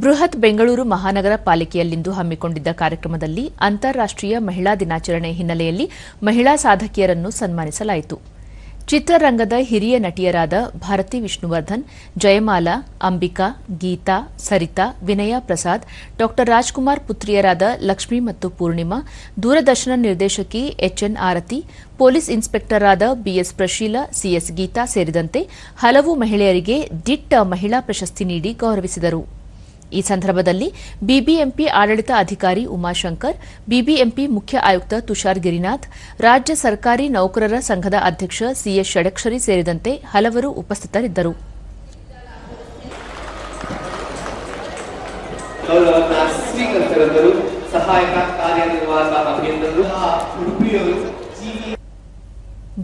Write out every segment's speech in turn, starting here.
ಬೃಹತ್ ಬೆಂಗಳೂರು ಮಹಾನಗರ ಪಾಲಿಕೆಯಲ್ಲಿಂದು ಹಮ್ಮಿಕೊಂಡಿದ್ದ ಕಾರ್ಯಕ್ರಮದಲ್ಲಿ ಅಂತಾರಾಷ್ಟ್ರೀಯ ಮಹಿಳಾ ದಿನಾಚರಣೆ ಹಿನ್ನೆಲೆಯಲ್ಲಿ ಮಹಿಳಾ ಸಾಧಕಿಯರನ್ನು ಸನ್ಮಾನಿಸಲಾಯಿತು. ಚಿತ್ರರಂಗದ ಹಿರಿಯ ನಟಿಯರಾದ ಭಾರತಿ ವಿಷ್ಣುವರ್ಧನ್, ಜಯಮಾಲಾ, ಅಂಬಿಕಾ, ಗೀತಾ, ಸರಿತಾ, ವಿನಯ ಪ್ರಸಾದ್, ಡಾ. ರಾಜ್ಕುಮಾರ್ ಪುತ್ರಿಯರಾದ ಲಕ್ಷ್ಮಿ ಮತ್ತು ಪೂರ್ಣಿಮಾ, ದೂರದರ್ಶನ ನಿರ್ದೇಶಕಿ H N Arathi, police inspector ಆದ B S Prasheela C S Geetha ಸೇರಿದಂತೆ ಹಲವು ಮಹಿಳೆಯರಿಗೆ ದಿಟ್ಟ ಮಹಿಳಾ ಪ್ರಶಸ್ತಿ ನೀಡಿ ಗೌರವಿಸಿದರು. ಈ ಸಂದರ್ಭದಲ್ಲಿ ಬಿಬಿಎಂಪಿ ಆಡಳಿತ ಅಧಿಕಾರಿ ಉಮಾಶಂಕರ್, ಬಿಬಿಎಂಪಿ ಮುಖ್ಯ ಆಯುಕ್ತ ತುಷಾರ್ ಗಿರಿನಾಥ್, ರಾಜ್ಯ ಸರ್ಕಾರಿ ನೌಕರರ ಸಂಘದ ಅಧ್ಯಕ್ಷ ಸಿಎಸ್ ಷಡಕ್ಷರಿ ಸೇರಿದಂತೆ ಹಲವರು ಉಪಸ್ಥಿತರಿದ್ದರು. ಸಹಾಯಕ ಕಾರ್ಯನಿರ್ವಾಹಕ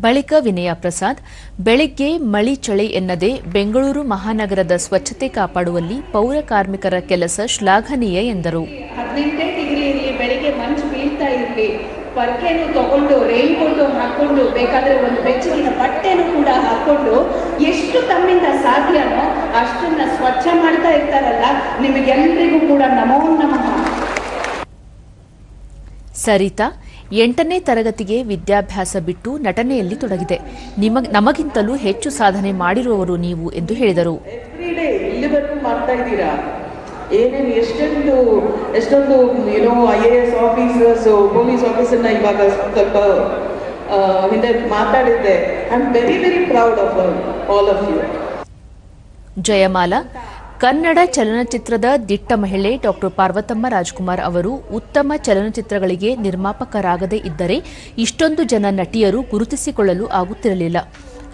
ಬಳಿಕ ವಿನಯ ಪ್ರಸಾದ್ ಬೆಳಿಗ್ಗೆ ಮಳಿ ಚಳಿ ಎನ್ನದೆ ಬೆಂಗಳೂರು ಮಹಾನಗರದ ಸ್ವಚ್ಛತೆ ಕಾಪಾಡುವಲ್ಲಿ ಪೌರ ಕಾರ್ಮಿಕರ ಕೆಲಸ ಶ್ಲಾಘನೀಯ ಎಂದರು. ಹದಿನೆಂಟೇ ಡಿಗ್ರಿ ಇರಲಿ ಬೆಳಿಗ್ಗೆ ಮಂಚು ಬೀಳ್ತಾ ಇರಲಿ. ಪರ್ಕೆನು ತಗೊಂಡು ಕೋಟು ಹಾಕೊಂಡು ಬೇಕಾದ್ರೆ ಒಂದು ಬೆಚ್ಚಗಿನ ಬಟ್ಟೆನೂ ಕೂಡ ಹಾಕೊಂಡು ಎಷ್ಟು ತಮ್ಮಿಂದ ಸಾಧ್ಯನೋ ಅಷ್ಟನ್ನ ಸ್ವಚ್ಛ ಮಾಡ್ತಾ ಇರ್ತಾರಲ್ಲ ನಿಮಗೆಲ್ಲರಿಗೂ ಕೂಡ ನಮೋ ನಮಃ. ಸರಿತಾ ಎಂಟನೇ ತರಗತಿಗೆ ವಿದ್ಯಾಭ್ಯಾಸ ಬಿಟ್ಟು ನಟನೆಯಲ್ಲಿ ತೊಡಗಿದೆ. ನಿಮ ನಮಗಿಂತಲೂ ಹೆಚ್ಚು ಸಾಧನೆ ಮಾಡಿರುವವರು ನೀವು ಎಂದು ಹೇಳಿದರು. ಏನೇನು ಎಷ್ಟೊಂದು ಎಷ್ಟೊಂದು ಏನೋ I A S officers police ಆಫೀಸರ್ನ ಇವಾಗ ಸ್ವಲ್ಪ ಹಿಂದೆ ಮಾತಾಡಿದ್ದೆ. I am very very proud of all of you Jayamala Kannada ಚಲನಚಿತ್ರದ ದಿಟ್ಟ ಮಹಿಳೆ ಡಾಕ್ಟರ್ ಪಾರ್ವತಮ್ಮ ರಾಜ್ಕುಮಾರ್ ಅವರು ಉತ್ತಮ ಚಲನಚಿತ್ರಗಳಿಗೆ ನಿರ್ಮಾಪಕರಾಗದೇ ಇದ್ದರೆ ಇಷ್ಟೊಂದು ಜನ ನಟಿಯರು ಗುರುತಿಸಿಕೊಳ್ಳಲು ಆಗುತ್ತಿರಲಿಲ್ಲ.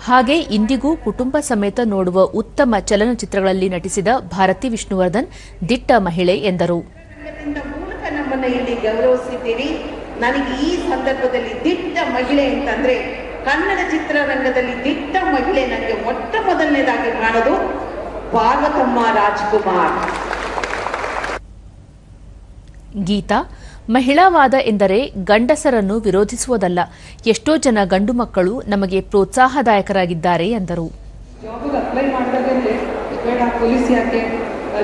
ಹಾಗೆ ಇಂದಿಗೂ ಕುಟುಂಬ ಸಮೇತ ನೋಡುವ ಉತ್ತಮ ಚಲನಚಿತ್ರಗಳಲ್ಲಿ ನಟಿಸಿದ ಭಾರತಿ ವಿಷ್ಣುವರ್ಧನ್ ದಿಟ್ಟ ಮಹಿಳೆ ಎಂದರು. ನನಗೆ ಈ ಸಂದರ್ಭದಲ್ಲಿ ದಿಟ್ಟ ಮಹಿಳೆ ಅಂತಂದ್ರೆ ಕನ್ನಡ ಚಿತ್ರರಂಗದಲ್ಲಿ ದಿಟ್ಟ ಮಹಿಳೆ ನನಗೆ ಮೊಟ್ಟ ಮೊದಲನೇದಾಗಿ ಕಾಣೋದು. ಪಾರ್ವತಮ್ಮ ರಾಜ್ಕುಮಾರ್. ಗೀತಾ ಮಹಿಳಾವಾದ ಎಂದರೆ ಗಂಡಸರನ್ನು ವಿರೋಧಿಸುವುದಲ್ಲ. ಎಷ್ಟೋ ಜನ ಗಂಡು ಮಕ್ಕಳು ನಮಗೆ ಪ್ರೋತ್ಸಾಹದಾಯಕರಾಗಿದ್ದಾರೆ ಎಂದರು. ಜಾಬಿಗೆ ಅಪ್ಲೈ ಬೇಡ ಪೊಲೀಸ್ ಯಾಕೆ?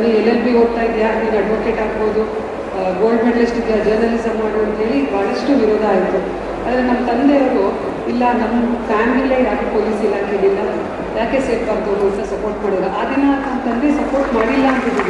ನೀನು ಎಲ್ ಎಲ್ ಬಿ ಓದ್ತಾ ಇದೆಯಾ? ನೀನು ಅಡ್ವೊಕೇಟ್ ಆಗ್ಬೋದು. ಗೋಲ್ಡ್ ಮೆಡಲಿಸ್ಟ್ ಇದೆಯಾ? ಜರ್ನಲಿಸಮ್ ಮಾಡು ಅಂತೇಳಿ ಭಾಳಷ್ಟು ವಿರೋಧ ಆಯಿತು. ಆದರೆ ನಮ್ಮ ತಂದೆಯವರು ಇಲ್ಲ ನಮ್ಮ ಫ್ಯಾಮಿಲಿಯೇ ಯಾಕೆ ಪೊಲೀಸ್ ಯಾಕೆ ಸೇರ್ಬಾರ್ದು ಅಂತ ಸಪೋರ್ಟ್ ಮಾಡಿದ್ರು ಆ ದಿನ ಅಂತಂದ್ರೆ ಸಪೋರ್ಟ್ ಮಾಡಿಲ್ಲ ಅಂತಿದ್ದೀವಿ.